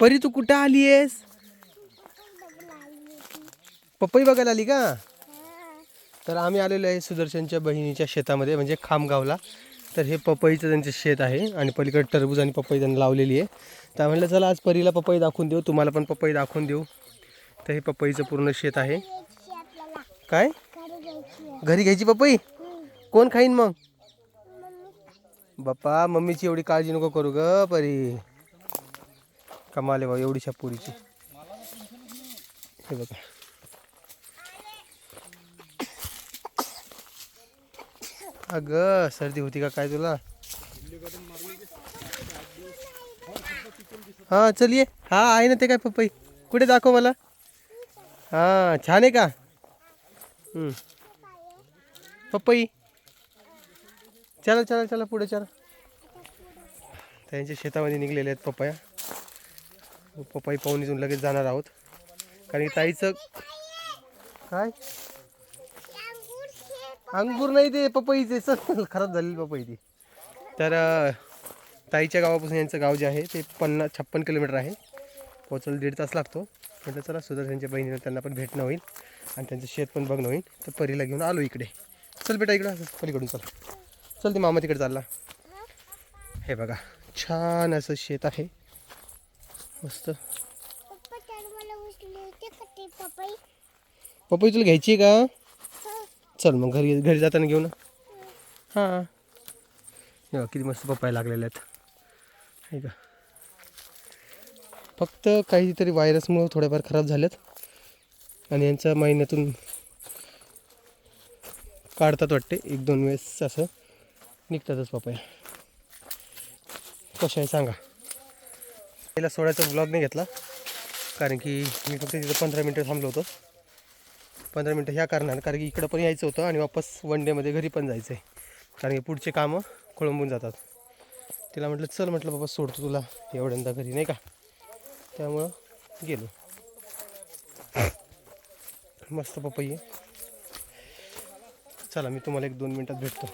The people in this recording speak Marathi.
परी तू कुठं आली आहेस पपई बघायला आली का? तर आम्ही आलेलो आहे सुदर्शनच्या बहिणीच्या शेतामध्ये म्हणजे खामगावला. तर हे पपईचं त्यांचं शेत आहे आणि पलीकडे टरबूज आणि पपई त्यांनी लावलेली आहे. तर म्हणलं चला आज परीला पपई दाखवून देऊ तुम्हाला पण पपई दाखवून देऊ. तर हे पपईचं पूर्ण शेत आहे. काय? घरी घ्यायची पपई? कोण खाईन मग? बाप्पा मम्मीची एवढी काळजी नको करू ग परी. कमाले भाऊ बा एवढीशा पुरीची? हे बघा. अगं सर्दी होती का काय तुला? हा ये. हा आहे ना ते काय पप्पाई कुठे दाखव मला. हा छान आहे का? पप्पाई चला चला चला पुढे चला. त्यांच्या शेतामध्ये निघलेले आहेत पप्पाया पपई पाहून इथून लगेच जाणार आहोत. कारण की ताईचं काय? अंगूर नाही ते पपईचे. सर खराब झालेली पपई ती. तर ताईच्या गावापासून यांचं गाव जे आहे ते पन्नास छप्पन किलोमीटर आहे. पोचायला दीड तास लागतो. म्हटलं चला सुदर्शनच्या बहिणीला त्यांना पण भेटणं होईल आणि त्यांचं शेत पण बघणं होईल. तर परीला घेऊन आलो इकडे. चल बेटा इकडं पलीकडून चल. चल ते मामा तिकडे चालला. हे बघा छान असं शेत आहे. मस्त. पपई? तुला घ्यायची आहे का? चल मग घरी घरी जाताना घेऊ ना. हां. हे किती मस्त पप्पाय लागलेले आहेत. हे का फक्त काहीतरी व्हायरसमुळं थोड्याफार खराब झाल्यात. आणि यांच्या महिन्यातून काढतात वाटते एक दोन वेळेस असं निघतातच पपाया. कशा आहे सांगा. पहिला सोडायचा ब्लॉग नाही घेतला. कारण की मी फक्त तिथं पंधरा मिनटं थांबलो होतो. पंधरा मिनटं ह्या कारणानं कारण की इकडं पण यायचं होतं आणि वापस वन डेमध्ये घरी पण जायचं आहे कारण की पुढचे कामं खोळंबून जातात. तिला म्हटलं चल म्हटलं बाबा सोडतो तुला एवढ्यांदा घरी नाही का? त्यामुळं गेलो. मस्त पपई चला मी तुम्हाला एक दोन मिनटात भेटतो.